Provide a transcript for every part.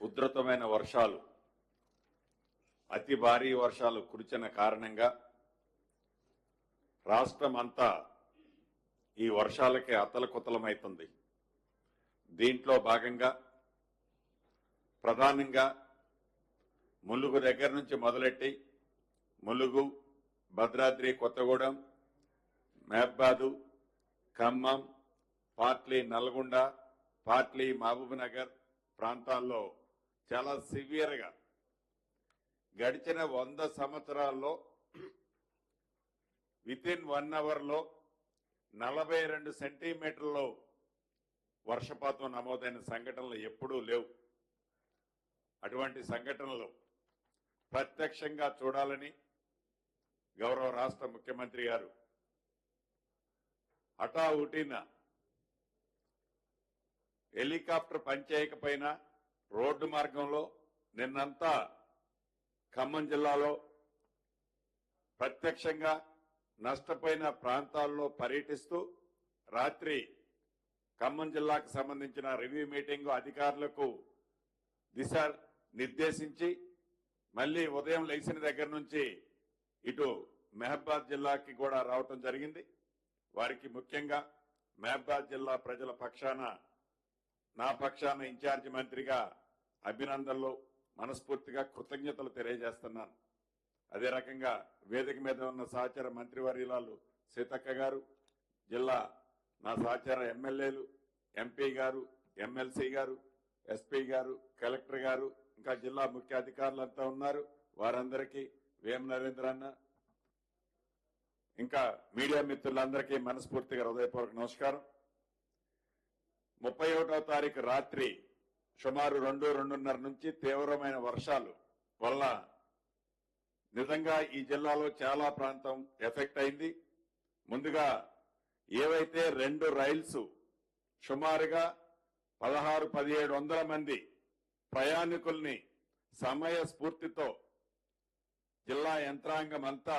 ఉధృతమైన వర్షాలు అతి భారీ వర్షాలు కురిచిన కారణంగా రాష్ట్రం అంతా ఈ వర్షాలకే అతలకుతలమవుతుంది దీంట్లో భాగంగా ప్రధానంగా ములుగు దగ్గర నుంచి మొదలెట్టి ములుగు భద్రాద్రి కొత్తగూడెం మహబాదు ఖమ్మం పాట్లీ నల్గొండ పాట్లీ మహబూబ్ నగర్ ప్రాంతాల్లో చాలా సివియర్గా గడిచిన వంద సంవత్సరాల్లో వితిన్ వన్ అవర్లో నలభై రెండు సెంటీమీటర్లు వర్షపాతం నమోదైన సంఘటనలు ఎప్పుడూ లేవు. అటువంటి సంఘటనలు ప్రత్యక్షంగా చూడాలని గౌరవ రాష్ట్ర ముఖ్యమంత్రి గారు హఠా హెలికాప్టర్ పనిచేయకపోయినా రోడ్డు మార్గంలో నిన్నంతా ఖమ్మం జిల్లాలో ప్రత్యక్షంగా నష్టపోయిన ప్రాంతాల్లో పర్యటిస్తూ రాత్రి ఖమ్మం జిల్లాకు సంబంధించిన రివ్యూ మీటింగ్ అధికారులకు దిశ నిర్దేశించి మళ్ళీ ఉదయం లేచిన దగ్గర నుంచి ఇటు మెహబాద్ జిల్లాకి కూడా రావటం జరిగింది. వారికి ముఖ్యంగా మెహబాద్ జిల్లా ప్రజల పక్షాన నా పక్షాన ఇన్ఛార్జ్ మంత్రిగా అభినందనలు మనస్ఫూర్తిగా కృతజ్ఞతలు తెలియజేస్తున్నాను. అదే రకంగా వేదిక మీద ఉన్న సహచార మంత్రివర్యులాలు సీతక్క గారు జిల్లా నా సహచార ఎమ్మెల్యేలు ఎంపీ గారు ఎమ్మెల్సీ గారు ఎస్పీ గారు కలెక్టర్ గారు ఇంకా జిల్లా ముఖ్య అధికారులంతా ఉన్నారు. వారందరికీ వేమ నరేంద్ర అన్న. ఇంకా మీడియా మిత్రులందరికీ మనస్ఫూర్తిగా హృదయపూర్వక నమస్కారం. ముప్పై ఒకటో తారీఖు రాత్రి సుమారు రెండు రెండున్నర నుంచి తీవ్రమైన వర్షాలు వల్ల నిజంగా ఈ జిల్లాలో చాలా ప్రాంతం ఎఫెక్ట్ అయింది. ముందుగా ఏవైతే రెండు రైల్స్ సుమారుగా పదహారు పదిహేడు వందల మంది ప్రయాణికుల్ని సమయ స్ఫూర్తితో జిల్లా యంత్రాంగం అంతా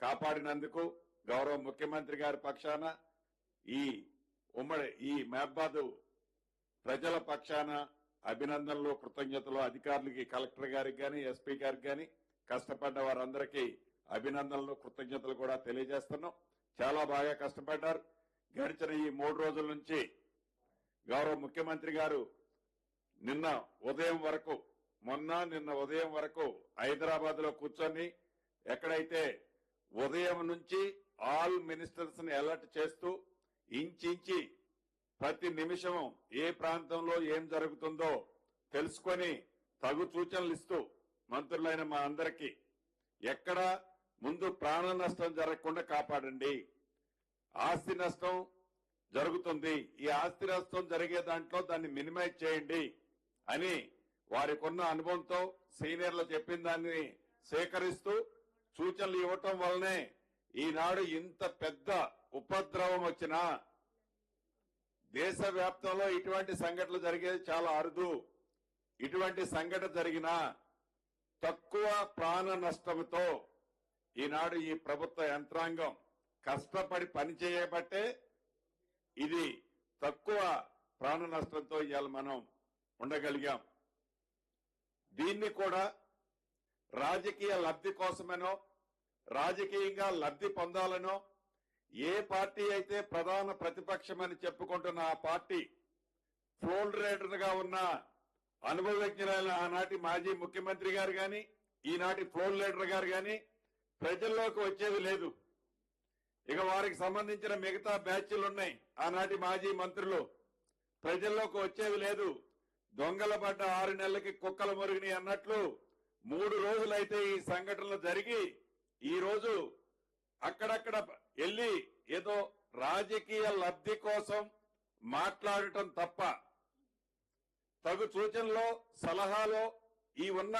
కాపాడినందుకు గౌరవ ముఖ్యమంత్రి గారి పక్షాన ఈ ఉమ్మడి ఈ మహబాదు ప్రజల పక్షాన అభినందనలు కృతజ్ఞతలు అధికారులకి కలెక్టర్ గారికి కానీ ఎస్పీ గారికి కానీ కష్టపడ్డ వారందరికీ అభినందనలు కృతజ్ఞతలు కూడా తెలియజేస్తున్నాం. చాలా బాగా కష్టపడ్డారు. గడిచిన ఈ మూడు రోజుల నుంచి గౌరవ ముఖ్యమంత్రి గారు నిన్న ఉదయం వరకు మొన్న నిన్న ఉదయం వరకు హైదరాబాద్లో కూర్చొని ఎక్కడైతే ఉదయం నుంచి ఆల్ మినిస్టర్స్ని అలర్ట్ చేస్తూ ఇంచించి ప్రతి నిమిషం ఏ ప్రాంతంలో ఏం జరుగుతుందో తెలుసుకొని తగు సూచనలు ఇస్తూ మంత్రులైన మా అందరికీ ఎక్కడ ముందు ప్రాణ నష్టం జరగకుండా కాపాడండి. ఆస్తి నష్టం జరుగుతుంది. ఈ ఆస్తి నష్టం జరిగే దాంట్లో దాన్ని మినిమైజ్ చేయండి. అని వారికున్న అనుభవంతో సీనియర్లు చెప్పిన దాన్ని సేకరిస్తూ సూచనలు ఇవ్వటం వల్లనే ఈనాడు ఇంత పెద్ద ఉపద్రవం వచ్చినా దేశవ్యాప్తంలో ఇటువంటి సంఘటనలు జరిగేది చాలా అరుదు. ఇటువంటి సంఘటన జరిగినా తక్కువ ప్రాణ నష్టంతో ఈనాడు ఈ ప్రభుత్వ యంత్రాంగం కష్టపడి పని చేయబట్టే ఇది తక్కువ ప్రాణ నష్టంతో ఇవాళ మనం. ఉండగలిగాం. దీన్ని కూడా రాజకీయ లబ్ధి కోసమనో రాజకీయంగా లబ్ధి పొందాలనో ఏ పార్టీ అయితే ప్రధాన ప్రతిపక్షమని చెప్పుకుంటున్న ఆ పార్టీ ఫ్లోర్ ఉన్న అనుభవజ్ఞులైన ఆనాటి మాజీ ముఖ్యమంత్రి గారు కానీ ఈనాటి ఫ్లోర్ లీడర్ గారు కానీ ప్రజల్లోకి వచ్చేది లేదు. ఇక వారికి సంబంధించిన మిగతా బ్యాచ్లు ఉన్నాయి ఆనాటి మాజీ మంత్రులు ప్రజల్లోకి వచ్చేది లేదు. దొంగల పడ్డ ఆరు నెలలకి కుక్కల మురిగిని అన్నట్లు మూడు రోజులైతే ఈ సంఘటనలు జరిగి ఈ రోజు అక్కడక్కడ వెళ్ళి ఏదో రాజకీయ లబ్ధి కోసం మాట్లాడటం తప్ప తగు సూచనలో సలహాలో ఈ ఉన్న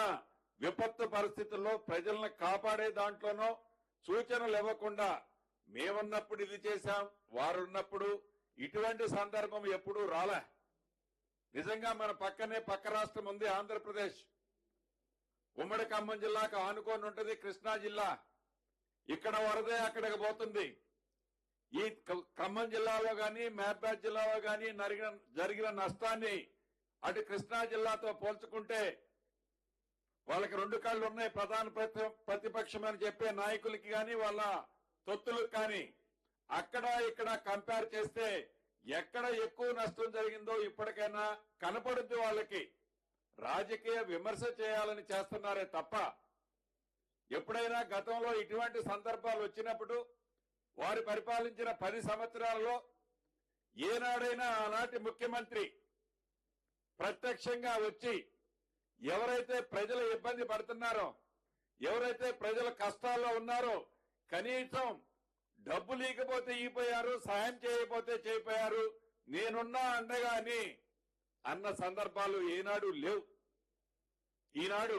విపత్తు పరిస్థితుల్లో ప్రజలను కాపాడే దాంట్లోనో సూచనలు ఇవ్వకుండా మేమున్నప్పుడు ఇది చేశాం వారున్నప్పుడు ఇటువంటి సందర్భం ఎప్పుడూ రాలే. నిజంగా మన పక్కనే పక్క రాష్ట్రం ఉంది ఆంధ్రప్రదేశ్. ఉమ్మడి ఖమ్మం జిల్లాకు ఆనుకొని ఉంటుంది కృష్ణా జిల్లా. ఇక్కడ వరదే అక్కడికి పోతుంది. ఈ ఖమ్మం జిల్లాలో గాని మహబాద్ జిల్లాలో గాని నరిగిన జరిగిన నష్టాన్ని అటు కృష్ణా జిల్లాతో పోల్చుకుంటే వాళ్ళకి రెండు కాళ్ళు ఉన్నాయి ప్రధాన ప్రతి- ప్రతిపక్షం అని చెప్పే నాయకులకి గాని వాళ్ళ తొత్తులకు కానీ. అక్కడ ఇక్కడ కంపేర్ చేస్తే ఎక్కడ ఎక్కువ నష్టం జరిగిందో ఇప్పటికైనా కనపడుద్ది వాళ్ళకి. రాజకీయ విమర్శ చేయాలని చేస్తున్నారే తప్ప ఎప్పుడైనా గతంలో ఇటువంటి సందర్భాలు వచ్చినప్పుడు వారు పరిపాలించిన పది సంవత్సరాలలో ఏనాడైనా ఆనాటి ముఖ్యమంత్రి ప్రత్యక్షంగా వచ్చి ఎవరైతే ప్రజలు ఇబ్బంది పడుతున్నారో ఎవరైతే ప్రజల కష్టాల్లో ఉన్నారో కనీసం డబ్బు లేకపోతే ఈపోయారు సాయం చేయకపోతే చేయిపోయారు నేనున్నా అండగా అని అన్న సందర్భాలు ఏనాడు లేవు. ఈనాడు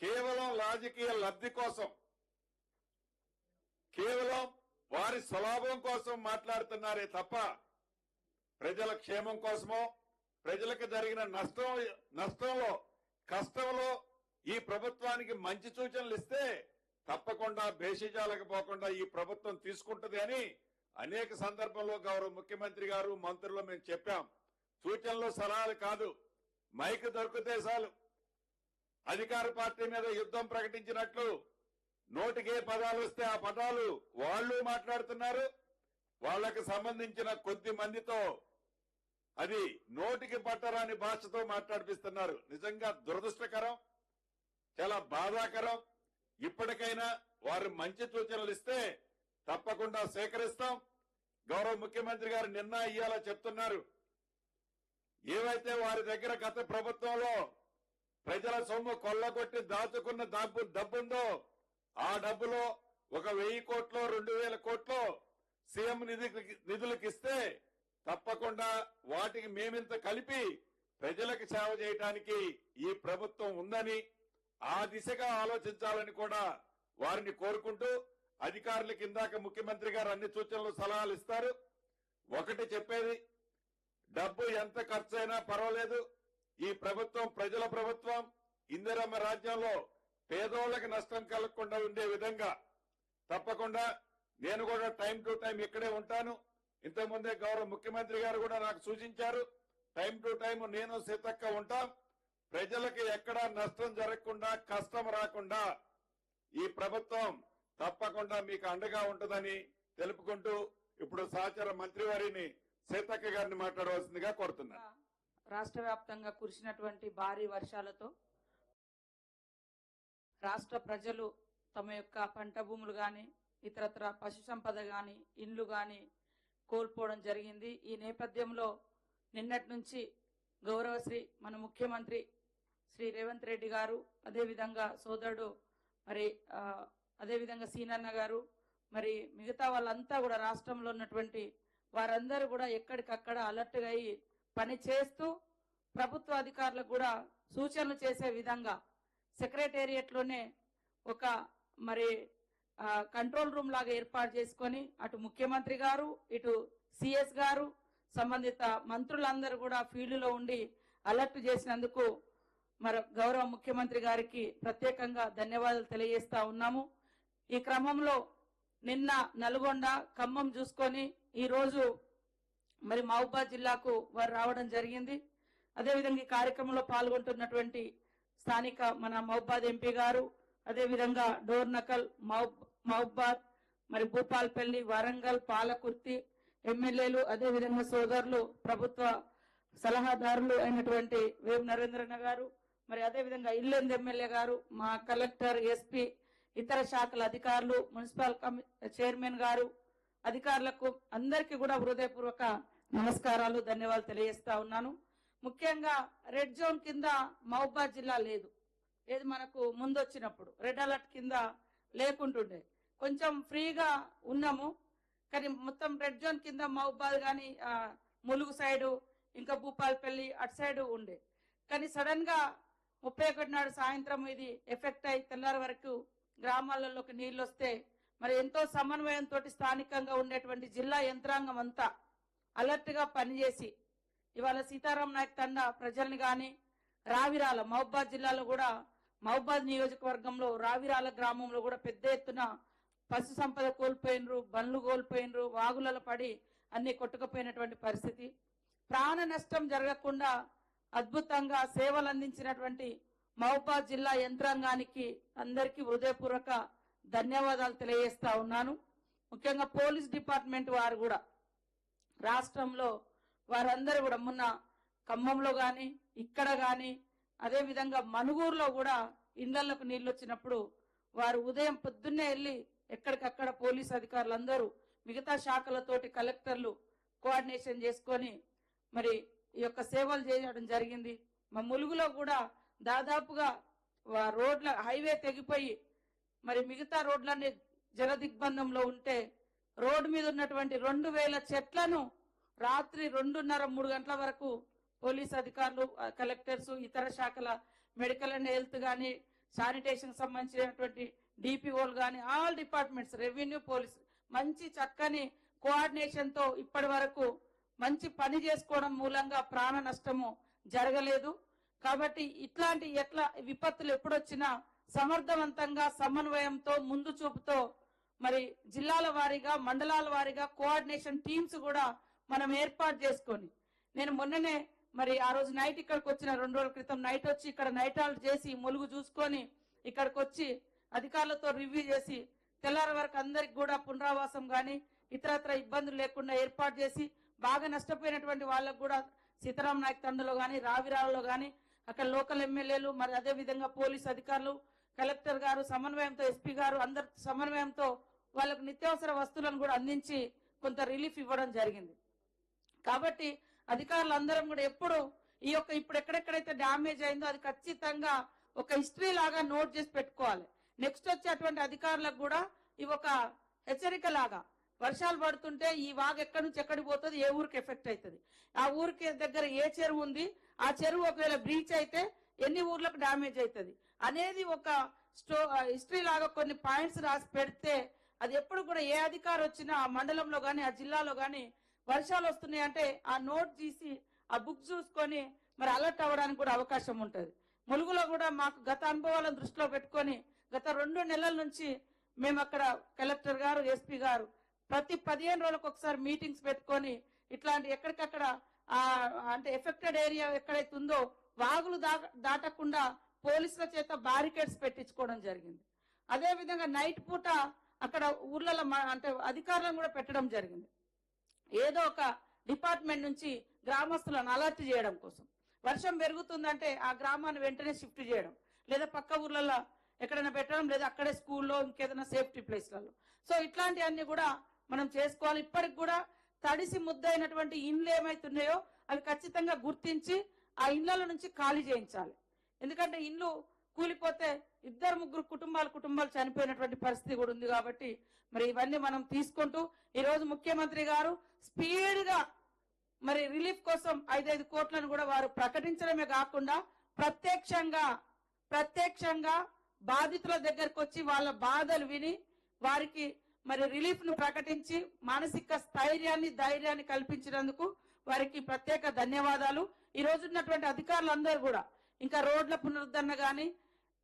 కేవలం రాజకీయ లబ్ధి కోసం కేవలం వారి స్వలాభం కోసం మాట్లాడుతున్నారే తప్ప ప్రజల క్షేమం కోసమో ప్రజలకు జరిగిన నష్టం నష్టంలో కష్టంలో ఈ ప్రభుత్వానికి మంచి సూచనలు ఇస్తే తప్పకుండా భేషజాలకు పోకుండా ఈ ప్రభుత్వం తీసుకుంటది అని అనేక సందర్భంలో గౌరవ ముఖ్యమంత్రి గారు మంత్రులు మేము చెప్పాం. సూచనలు సలహాలు కాదు. మైక్ దొరికితే చాలు. అధికార పార్టీ మీద యుద్ధం ప్రకటించినట్లు నోటికే పదాలు వస్తే ఆ పదాలు వాళ్ళు మాట్లాడుతున్నారు. వాళ్ళకు సంబంధించిన కొద్ది మందితో అది నోటికి పట్టరాని భాషతో మాట్లాడిపిస్తున్నారు. నిజంగా దురదృష్టకరం. చాలా బాధాకరం. ఇప్పటికైనా వారు మంచి సూచనలు ఇస్తే తప్పకుండా సేకరిస్తాం. గౌరవ ముఖ్యమంత్రి గారు నిన్న ఇయ్యాలా చెప్తున్నారు. ఏవైతే వారి దగ్గర గత ప్రభుత్వంలో ప్రజల సొమ్ము కొల్లగొట్టి దాచుకున్న డబ్బు డబ్బుందో ఆ డబ్బులో ఒక వెయ్యి కోట్లో రెండు వేల కోట్లో సీఎం నిధి నిధులకు ఇస్తే తప్పకుండా వాటికి మేమింత కలిపి ప్రజలకు సేవ చేయడానికి ఈ ప్రభుత్వం ఉందని ఆ దిశగా ఆలోచించాలని కూడా వారిని కోరుకుంటూ అధికారులకు ఇందాక ముఖ్యమంత్రి గారు అన్ని సూచనలు సలహాలు ఇస్తారు. ఒకటి చెప్పేది డబ్బు ఎంత ఖర్చైనా పర్వాలేదు. ఈ ప్రభుత్వం ప్రజల ప్రభుత్వం ఇందిరమ్మ రాజ్యంలో పేదోళ్ళకి నష్టం కలగకుండా ఉండే విధంగా తప్పకుండా నేను కూడా టైం టు టైం ఇక్కడే ఉంటాను. ఇంతకుముందే గౌరవ ముఖ్యమంత్రి గారు కూడా నాకు సూచించారు టైం టు టైం నేను సీతక్క ఉంటాం. ప్రజలకు ఎక్కడా నష్టం జరగకుండా కష్టం రాకుండా ఈ ప్రభుత్వం తప్పకుండా మీకు అండగా ఉంటుందని తెలుపుకుంటూ ఇప్పుడు సహచర మంత్రివారిని సీతక్క గారిని మాట్లాడవలసిందిగా కోరుతున్నా రాష్ట్ర వ్యాప్తంగా కురిసినటువంటి భారీ వర్షాలతో రాష్ట్ర ప్రజలు తమ యొక్క పంట భూములు గాని ఇతరత్ర పశు సంపద గాని ఇండ్లు గాని కోల్పోవడం జరిగింది. ఈ నేపథ్యంలో నిన్నటి నుంచి గౌరవశ్రీ మన ముఖ్యమంత్రి శ్రీ రేవంత్ రెడ్డి గారు అదేవిధంగా సోదరుడు మరి అదేవిధంగా సీనన్న గారు మరి మిగతా వాళ్ళంతా కూడా రాష్ట్రంలో ఉన్నటువంటి వారందరూ కూడా ఎక్కడికక్కడ అలర్ట్గా అయ్యి పని చేస్తూ ప్రభుత్వ అధికారులకు కూడా సూచనలు చేసే విధంగా సెక్రటేరియట్లోనే ఒక మరి కంట్రోల్ రూమ్ లాగా ఏర్పాటు చేసుకొని అటు ముఖ్యమంత్రి గారు ఇటు సిఎస్ గారు సంబంధిత మంత్రులందరూ కూడా ఫీల్డ్లో ఉండి అలర్ట్ చేసినందుకు మరి గౌరవ ముఖ్యమంత్రి గారికి ప్రత్యేకంగా ధన్యవాదాలు తెలియజేస్తా ఉన్నాము. ఈ క్రమంలో నిన్న నల్గొండ ఖమ్మం చూసుకొని ఈ రోజు మరి మహబూబాద్ జిల్లాకు వారు రావడం జరిగింది. అదేవిధంగా ఈ కార్యక్రమంలో పాల్గొంటున్నటువంటి స్థానిక మన మహబాద్ ఎంపీ గారు అదేవిధంగా డోర్ నకల్ మహబాద్ మరి భూపాల్పల్లి వరంగల్ పాలకుర్తి ఎమ్మెల్యేలు అదేవిధంగా సోదరులు ప్రభుత్వ సలహాదారులు అయినటువంటి వేం నరేంద్రన్న గారు మరి అదేవిధంగా ఇల్లెందు ఎమ్మెల్యే గారు మా కలెక్టర్ ఎస్పీ ఇతర శాఖల అధికారులు మున్సిపల్ చైర్మన్ గారు అధికారులకు అందరికీ కూడా హృదయపూర్వక నమస్కారాలు ధన్యవాదాలు తెలియజేస్తా ఉన్నాను. ముఖ్యంగా రెడ్ జోన్ కింద మహబాద్ జిల్లా లేదు. ఏది మనకు ముందు వచ్చినప్పుడు రెడ్ అలర్ట్ కింద లేకుంటుండే. కొంచెం ఫ్రీగా ఉన్నాము కానీ మొత్తం రెడ్ జోన్ కింద మహబాద్ కానీ ములుగు సైడు ఇంకా భూపాలపల్లి అటు సైడు ఉండే. కానీ సడన్గా ముప్పై ఒకటి నాడు సాయంత్రం ఇది ఎఫెక్ట్ అయి తెల్లారి వరకు గ్రామాలలోకి నీళ్ళు వస్తే మరి ఎంతో సమన్వయంతో స్థానికంగా ఉండేటువంటి జిల్లా యంత్రాంగం అంతా అలర్ట్గా పనిచేసి ఇవాళ సీతారాం నాయక్ తండ ప్రజల్ని గాని రావిరాల మహబాద్ జిల్లాలో కూడా మహబాద్ నియోజకవర్గంలో రావిరాల గ్రామంలో కూడా పెద్ద ఎత్తున పశు సంపద కోల్పోయినరు బండ్లు కోల్పోయినరు వాగులలో పడి అన్ని కొట్టుకుపోయినటువంటి పరిస్థితి. ప్రాణ నష్టం జరగకుండా అద్భుతంగా సేవలు అందించినటువంటి మహబాద్ జిల్లా యంత్రాంగానికి అందరికీ హృదయపూర్వక ధన్యవాదాలు తెలియజేస్తా ఉన్నాను. ముఖ్యంగా పోలీస్ డిపార్ట్మెంట్ వారు కూడా రాష్ట్రంలో వారందరూ కూడా మొన్న ఖమ్మంలో కానీ ఇక్కడ కానీ అదేవిధంగా మనుగూరులో కూడా ఇండ్లకు నీళ్ళు వచ్చినప్పుడు వారు ఉదయం పొద్దున్నే వెళ్ళి ఎక్కడికక్కడ పోలీస్ అధికారులందరూ మిగతా శాఖలతోటి కలెక్టర్లు కోఆర్డినేషన్ చేసుకొని మరి ఈ యొక్క సేవలు చేయడం జరిగింది. మా ములుగులో కూడా దాదాపుగా రోడ్ల హైవే తెగిపోయి మరి మిగతా రోడ్లన్నీ జలదిగ్బంధంలో ఉంటే రోడ్డు మీద ఉన్నటువంటి రెండు వేల చెట్లను రాత్రి రెండున్నర మూడు గంటల వరకు పోలీస్ అధికారులు కలెక్టర్స్ ఇతర శాఖల మెడికల్ అండ్ హెల్త్ కానీ శానిటేషన్ సంబంధించినటువంటి డిపిఓలు కానీ ఆల్ డిపార్ట్మెంట్స్ రెవెన్యూ పోలీస్ మంచి చక్కని కోఆర్డినేషన్తో ఇప్పటి వరకు మంచి పని చేసుకోవడం మూలంగా ప్రాణ నష్టము జరగలేదు. కాబట్టి ఇట్లాంటి ఎట్లా విపత్తులు ఎప్పుడొచ్చినా సమర్థవంతంగా సమన్వయంతో ముందు చూపుతో మరి జిల్లాల వారీగా మండలాల వారీగా కోఆర్డినేషన్ టీమ్స్ కూడా మనం ఏర్పాటు చేసుకొని నేను మొన్ననే మరి ఆ రోజు నైట్ ఇక్కడికి వచ్చిన రెండు రోజుల క్రితం నైట్ వచ్చి ఇక్కడ నైట్ హాల్ట్ చేసి ములుగు చూసుకొని ఇక్కడికి వచ్చి అధికారులతో రివ్యూ చేసి తెల్లారి వరకు అందరికి కూడా పునరావాసం గాని ఇతరత్ర ఇబ్బందులు లేకుండా ఏర్పాటు చేసి బాగా నష్టపోయినటువంటి వాళ్ళకు కూడా సీతారాం నాయక్ తండలో కానీ రావిరావులో కానీ అక్కడ లోకల్ ఎమ్మెల్యేలు మరి అదే విధంగా పోలీస్ అధికారులు కలెక్టర్ గారు సమన్వయంతో ఎస్పీ గారు అందరి సమన్వయంతో వాళ్ళకు నిత్యావసర వస్తువులను కూడా అందించి కొంత రిలీఫ్ ఇవ్వడం జరిగింది. కాబట్టి అధికారులందరం కూడా ఎప్పుడు ఈ యొక్క ఇప్పుడు ఎక్కడెక్కడైతే డ్యామేజ్ అయిందో అది ఖచ్చితంగా ఒక హిస్టరీ లాగా నోట్ చేసి పెట్టుకోవాలి. నెక్స్ట్ వచ్చేటువంటి అధికారులకు కూడా ఇవి ఒక హెచ్చరిక లాగా వర్షాలు పడుతుంటే ఈ వాగు ఎక్కడి నుంచి ఎక్కడికి పోతుంది? ఏ ఊరికి ఎఫెక్ట్ అవుతుంది? ఆ ఊరికి దగ్గర ఏ చెరువు ఉంది? ఆ చెరువు ఒకవేళ బ్రీచ్ అయితే ఎన్ని ఊర్లకు డ్యామేజ్ అవుతుంది? అనేది ఒక స్టో హిస్టరీ లాగా కొన్ని పాయింట్స్ రాసి పెడితే అది ఎప్పుడు కూడా ఏ అధికారి వచ్చినా ఆ మండలంలో కానీ ఆ జిల్లాలో కానీ వర్షాలు వస్తున్నాయి అంటే ఆ నోట్ తీసి ఆ బుక్ చూసుకొని మరి అలర్ట్ అవ్వడానికి కూడా అవకాశం ఉంటుంది. ములుగులో కూడా మాకు గత అనుభవాలను దృష్టిలో పెట్టుకొని గత రెండు నెలల నుంచి మేము అక్కడ కలెక్టర్ గారు ఎస్పీ గారు ప్రతి పదిహేను రోజులకు ఒకసారి మీటింగ్స్ పెట్టుకొని ఇట్లాంటి ఎక్కడికక్కడ అంటే ఎఫెక్టెడ్ ఏరియా ఎక్కడైతే ఉందో వాగులు దాటకుండా పోలీసుల చేత బారికేడ్స్ పెట్టించుకోవడం జరిగింది. అదే విధంగా నైట్ పూట అక్కడ ఊర్లలో అంటే అధికారులను కూడా పెట్టడం జరిగింది. ఏదో ఒక డిపార్ట్మెంట్ నుంచి గ్రామస్తులను అలర్ట్ చేయడం కోసం. వర్షం పెరుగుతుందంటే ఆ గ్రామాన్ని వెంటనే షిఫ్ట్ చేయడం. లేదా పక్క ఊర్లలో ఎక్కడైనా పెట్టడం లేదా అక్కడే స్కూల్లో ఇంకేదైనా సేఫ్టీ ప్లేస్లలో. సో ఇట్లాంటివన్నీ కూడా మనం చేసుకోవాలి. ఇప్పటికి కూడా తడిసి ముద్దైనటువంటి ఇండ్లు ఏమైతున్నాయో అవి ఖచ్చితంగా గుర్తించి ఆ ఇండ్ల నుంచి ఖాళీ చేయించాలి. ఎందుకంటే ఇండ్లు కూలిపోతే ఇద్దరు ముగ్గురు కుటుంబాలు కుటుంబాలు చనిపోయినటువంటి పరిస్థితి కూడా ఉంది కాబట్టి మరి ఇవన్నీ మనం తీసుకుంటూ ఈరోజు ముఖ్యమంత్రి గారు స్పీడ్గా మరి రిలీఫ్ కోసం ఐదైదు కోట్లను కూడా వారు ప్రకటించడమే కాకుండా ప్రత్యక్షంగా ప్రత్యక్షంగా బాధితుల దగ్గరకు వచ్చి వాళ్ళ బాధలు విని వారికి మరి రిలీఫ్ను ప్రకటించి మానసిక స్థైర్యాన్ని ధైర్యాన్ని కల్పించినందుకు వారికి ప్రత్యేక ధన్యవాదాలు. ఈ రోజు ఉన్నటువంటి అధికారులందరూ కూడా ఇంకా రోడ్ల పునరుద్ధరణ కానీ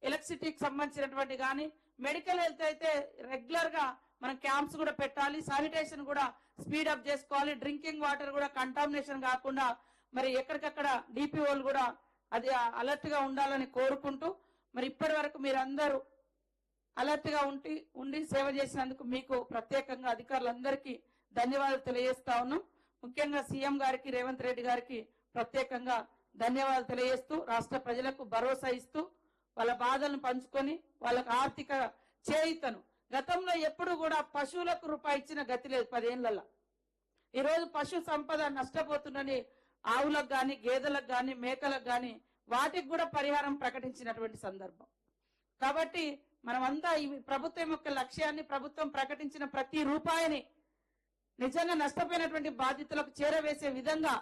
ఎలక్ట్రిసిటీకి సంబంధించినటువంటి కానీ మెడికల్ హెల్త్ అయితే రెగ్యులర్గా మనం క్యాంప్స్ కూడా పెట్టాలి. శానిటేషన్ కూడా స్పీడ్ అప్ చేసుకోవాలి. డ్రింకింగ్ వాటర్ కూడా కంటామినేషన్ కాకుండా మరి ఎక్కడికక్కడ డిపిఓలు కూడా అది అలర్ట్గా ఉండాలని కోరుకుంటూ మరి ఇప్పటి వరకు మీరందరూ అలర్ట్గా ఉండి ఉండి సేవ చేసినందుకు మీకు ప్రత్యేకంగా అధికారులందరికీ ధన్యవాదాలు తెలియజేస్తా ఉన్నాం. ముఖ్యంగా సీఎం గారికి రేవంత్ రెడ్డి గారికి ప్రత్యేకంగా ధన్యవాదాలు తెలియజేస్తూ రాష్ట్ర ప్రజలకు భరోసా ఇస్తూ వాళ్ళ బాధలను పంచుకొని వాళ్ళకు ఆర్థిక చేయితను. గతంలో ఎప్పుడు కూడా పశువులకు రూపాయి ఇచ్చిన గతి లేదు పదేళ్ళలో. ఈరోజు పశు సంపద నష్టపోతుందని ఆవులకు కానీ గేదెలకు కానీ మేకలకు కానీ వాటికి కూడా పరిహారం ప్రకటించినటువంటి సందర్భం. కాబట్టి మనమంతా ఈ ప్రభుత్వం యొక్క లక్ష్యాన్ని ప్రభుత్వం ప్రకటించిన ప్రతి రూపాయిని నిజంగా నష్టపోయినటువంటి బాధితులకు చేరవేసే విధంగా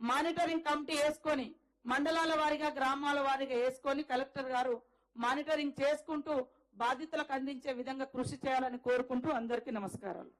మానిటరింగ్ కమిటీ వేసుకొని మండలాల వారీగా గ్రామాల వారిగా వేసుకొని కలెక్టర్ గారు మానిటరింగ్ చేసుకుంటూ బాధితులకు అందించే విధంగా కృషి చేయాలని కోరుకుంటూ అందరికీ నమస్కారాలు.